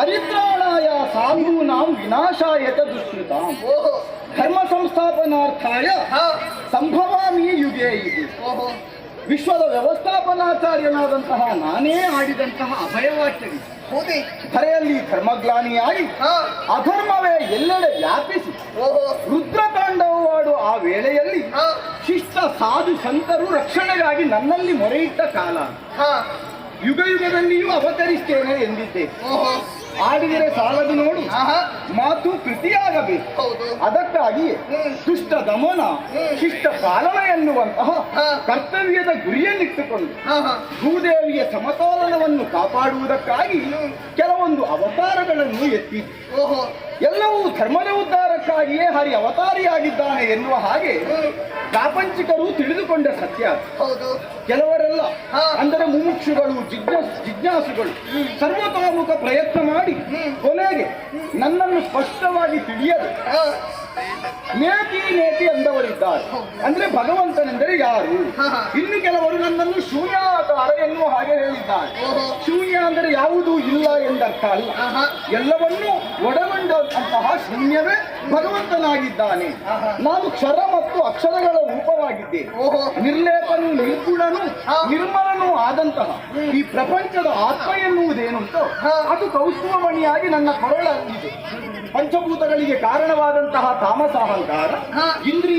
ಪರಿತ್ರಾಣಾಯ ಸಾಧೂನಾಂ ವಿನಾಶಾಯತ ದುಷ್ಕೃತಾಂ. ಧರ್ಮ ಸಂಸ್ಥಾಪನಾರ್ಥಾಯ ಹಾ. ಸಂಭವಾಮಿ ಯುಗೆ ಇದು ವಿಶ್ವದ ವ್ಯವಸ್ಥಾಪನಾಚಾರ್ಯನಾದಂತಹ ನಾನೇ ಆಡಿದಂತಹ ಅಭಯವಾಕ್ಯವಿದೆ ಹೌದೇ. ಧರೆಯಲ್ಲಿ ಧರ್ಮಗ್ಲಾನಿಯಾಗಿ ಹಾ. ಅಧರ್ಮವೇ ಎಲ್ಲೆಡೆ ವ್ಯಾಪಿಸಿ ಓಹೋ. ರುದ್ರತಾಂಡವವಾಡು ಆ ವೇಳೆಯಲ್ಲಿ ಹಾ. ಶಿಷ್ಟ ಸಾಧು ಸಂತರು ರಕ್ಷಣೆಗಾಗಿ ನನ್ನಲ್ಲಿ ಮೊರೆಯಿಟ್ಟ ಕಾಲ. ಹಾ. ಯುಗ ಯುಗದಲ್ಲಿಯೂ ಅವತರಿಸ್ತೇನೆ ಎಂದಿದ್ದೆ. ಆಡಿದರೆ ಸಾಲದು ನೋಡು. ಮಾತು ಕೃತಿಯಾಗಬೇಕು. ಅದಕ್ಕಾಗಿ. ದುಷ್ಟ ದಮನ. ಶಿಷ್ಟ ಪಾಲನ ಎನ್ನುವಂತಹ ಕರ್ತವ್ಯದ ಗುರಿಯನ್ನಿಟ್ಟುಕೊಂಡು ಹಾ ಭೂದೇವಿಯ ಸಮತೋಲನವನ್ನು ಕಾಪಾಡುವುದಕ್ಕಾಗಿ ಕೆಲವೊಂದು ಅವತಾರಗಳನ್ನು ಎತ್ತಿ. ಎಲ್ಲವೂ ಧರ್ಮದ ಉದ್ಧಾರಕ್ಕಾಗಿಯೇ ಹರಿ ಅವತಾರಿಯಾಗಿದ್ದಾನೆ ಎನ್ನುವ ಹಾಗೆ. ಪ್ರಾಪಂಚಿಕರು ತಿಳಿದುಕೊಂಡ ಸತ್ಯ ಕೆಲವರೆಲ್ಲ. ಅಂದರೆ ಮುಮುಕ್ಷುಗಳು ಜಿಜ್ಞಾಸ್ ಜಿಜ್ಞಾಸುಗಳು ಸರ್ವತೋಮುಖ ಪ್ರಯತ್ನ ಮಾಡಿ ಹ್ಮ್. ಕೊನೆಗೆ ನನ್ನನ್ನು ಸ್ಪಷ್ಟವಾಗಿ ತಿಳಿಯದೆ ನೇತಿ ನೇತಿ ಅಂದವರಿದ್ದಾರೆ ಅಂದ್ರೆ ಭಗವಂತನೆಂದರೆ ಯಾರು. ಇನ್ನು ಕೆಲವರು ನನ್ನನ್ನು ಶೂನ್ಯಾಕಾರ ಎನ್ನುವ ಹಾಗೆ ಹೇಳಿದ್ದಾರೆ. ಶೂನ್ಯ ಅಂದರೆ ಯಾವುದೂ ಇಲ್ಲ ಎಂದರ್ಥ ಅಲ್ಲ. ಎಲ್ಲವನ್ನೂ ಒಡಗೊಂಡಂತಹ ಶೂನ್ಯವೇ ಭಗವಂತನಾಗಿದ್ದಾನೆ. ನಾನು ಕ್ಷರ ಮತ್ತು ಅಕ್ಷರಗಳ ಓಹೋ. ನಿರ್ಲೇಪನು ನಿರ್ಗುಣನು ನಿರ್ಮಲನು ಆದಂತಹ ಈ ಪ್ರಪಂಚದ ಆತ್ಮ ಎನ್ನುವುದೇನುಂಟು. ಅದು ಕೌಸ್ತುಭಮಣಿಯಾಗಿ ನನ್ನ ಕೊರಳಲ್ಲಿದೆ. ಪಂಚಭೂತಗಳಿಗೆ ಕಾರಣವಾದಂತಹ ತಾಮಸ ಅಹಂಕಾರ ಇಂದ್ರಿಯ